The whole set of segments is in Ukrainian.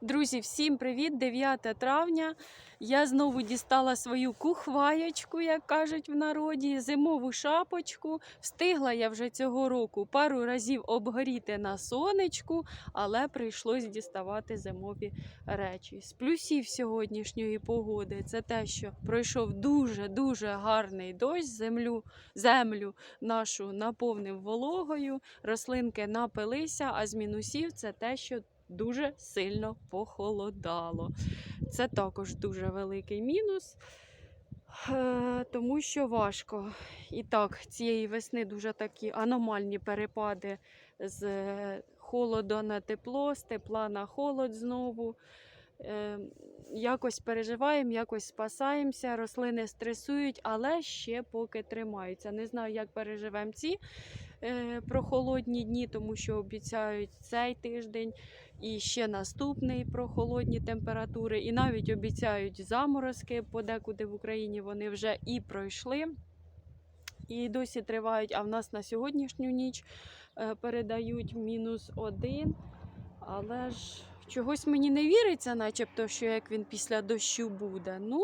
Друзі, всім привіт! 9 травня. Я знову дістала свою кухваєчку, як кажуть в народі, зимову шапочку. Встигла я вже цього року пару разів обгоріти на сонечку, але прийшлось діставати зимові речі. З плюсів сьогоднішньої погоди це те, що пройшов дуже-дуже гарний дощ, землю, землю нашу наповнив вологою, рослинки напилися, а з мінусів це те, що дуже сильно похолодало. Це також дуже великий мінус, е, тому що важко. І так, цієї весни дуже такі аномальні перепади з е, холоду на тепло, з тепла на холод знову. Е, Якось переживаємо, якось спасаємося, рослини стресують, але ще поки тримаються. Не знаю, як переживемо ці прохолодні дні, тому що обіцяють цей тиждень і ще наступний прохолодні температури, і навіть обіцяють заморозки подекуди в Україні вони вже і пройшли. І досі тривають, а в нас на сьогоднішню ніч е, передають мінус один. Але ж чогось мені не віриться, начебто, що як він після дощу буде. Ну,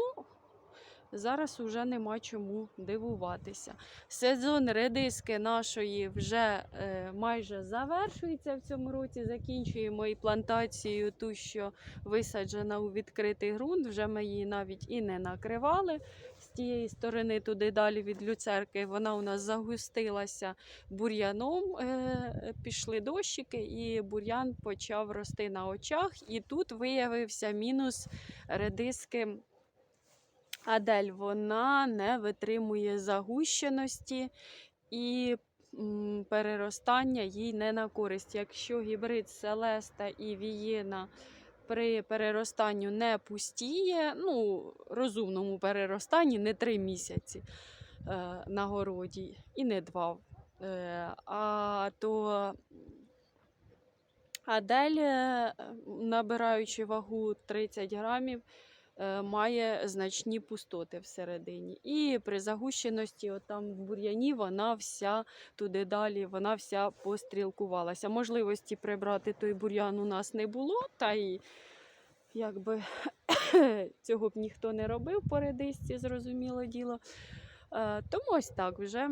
зараз уже нема чому дивуватися. Сезон редиски нашої вже е, майже завершується в цьому році. Закінчуємо і плантацію, ту, що висаджена у відкритий ґрунт. Вже ми її навіть і не накривали. З тієї сторони, туди далі від люцерки, вона у нас загустилася бур'яном. Е, пішли дощики, і бур'ян почав рости на очах. І тут виявився мінус редиски. Адель вона не витримує загущеності і переростання їй не на користь. Якщо гібрид Селеста і Вієна при переростанню не пустіє, ну, розумному переростанні не три місяці е, на городі і не два. Е, а то Адель, е, набираючи вагу 30 грамів, має значні пустоти всередині. І при загущеності, отам в бур'яні, вона вся туди далі, вона вся пострілкувалася. Можливості прибрати той бур'ян у нас не було, та й якби цього б ніхто не робив по редисці, зрозуміло діло. Е, Тому ось так вже.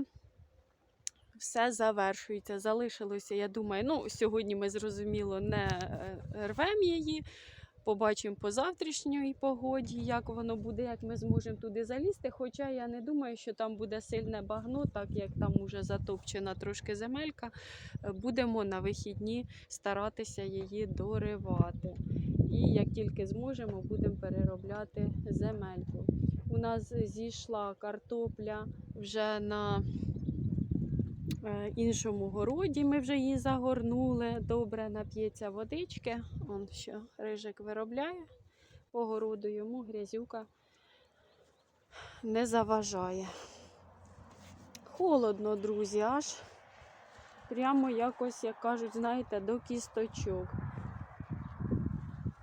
Все завершується. Залишилося, я думаю, ну, сьогодні ми зрозуміло не е, рвемо її. Побачимо по завтрашньої погоді, як воно буде, як ми зможемо туди залізти. Хоча я не думаю, що там буде сильне багно, так як там уже затопчена трошки земелька. Е, Будемо на вихідні старатися її доривати. І як тільки зможемо, будемо переробляти земельку. У нас зійшла картопля вже на іншому городі. Ми вже її загорнули. Добре нап'ється водички. Он що рижик виробляє. По городу йому грязюка не заважає. Холодно, друзі, аж прямо якось, як кажуть, знаєте, до кісточок.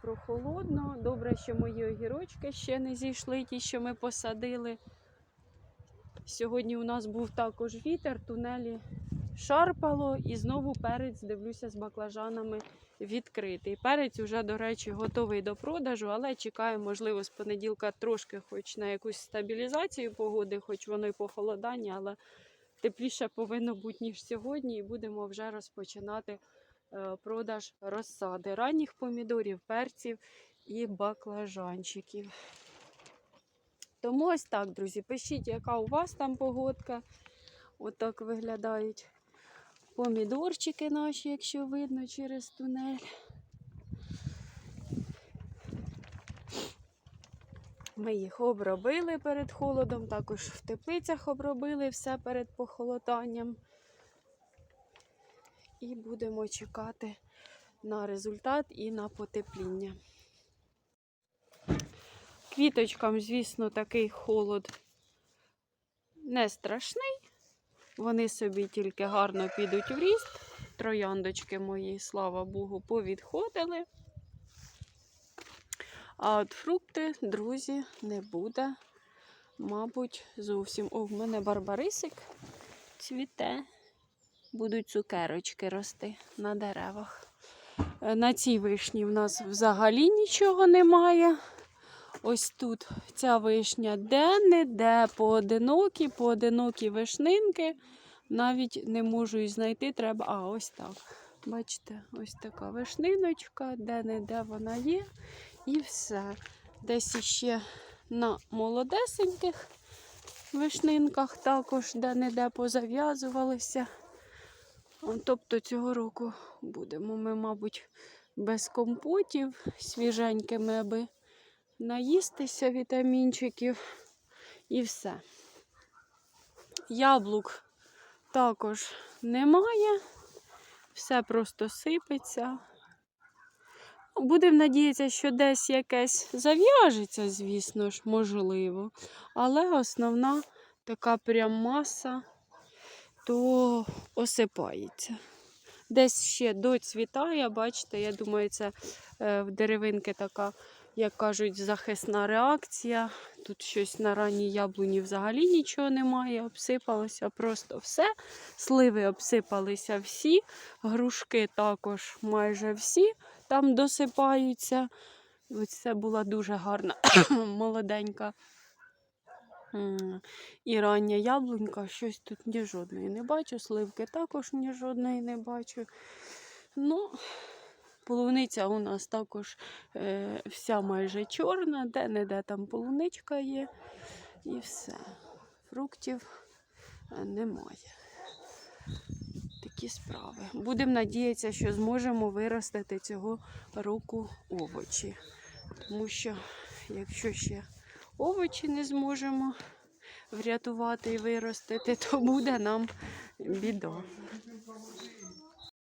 Прохолодно. Добре, що мої огірочки ще не зійшли, ті, що ми посадили. Сьогодні у нас був також вітер, тунелі шарпало і знову перець, дивлюся, з баклажанами відкритий. Перець вже, до речі, готовий до продажу, але чекаю, можливо, з понеділка трошки хоч на якусь стабілізацію погоди, хоч воно й похолодання, але тепліше повинно бути, ніж сьогодні, і будемо вже розпочинати е, продаж розсади ранніх помідорів, перців і баклажанчиків. Тому ось так, друзі, пишіть, яка у вас там погодка. Отак виглядають помідорчики наші, якщо видно через тунель. Ми їх обробили перед холодом, також в теплицях обробили все перед похолоданням. І будемо чекати на результат і на потепління. Квіточкам, звісно, такий холод не страшний. Вони собі тільки гарно підуть в ріст. Трояндочки мої, слава Богу, повідходили. А от фрукти, друзі, не буде, мабуть, зовсім. О, в мене барбарисик цвіте. Будуть цукерочки рости на деревах. Е, На цій вишні в нас взагалі нічого немає. Ось тут ця вишня де-не-де, поодинокі, поодинокі вишнинки. Навіть не можу її знайти, треба. А, ось так. Бачите, ось така вишниночка, де-не-де вона є. І все. Десь іще на молодесеньких вишнинках також де-не-де позав'язувалися. Тобто цього року будемо ми, мабуть, без компотів, свіженькими, аби наїстися вітамінчиків і все. Яблук також немає, все просто сипеться. Будемо надіятися, що десь якесь зав'яжеться, звісно ж, можливо. Але основна така прям маса то осипається. Десь ще доцвітає, бачите, я думаю, це е, в деревинки така, як кажуть, захисна реакція. Тут щось на ранній яблуні взагалі нічого немає, обсипалося просто все. Сливи обсипалися всі, грушки також майже всі там досипаються. Ось це була дуже гарна молоденька. І рання яблунька, щось тут ні жодної не бачу, сливки також ні жодної не бачу. Ну, полуниця у нас також е, вся майже чорна, де-не-де там полуничка є. І все. Фруктів е, немає. Такі справи. Будемо надіятися, що зможемо виростити цього року овочі. Тому що, якщо ще овочі не зможемо врятувати і виростити, то буде нам біда.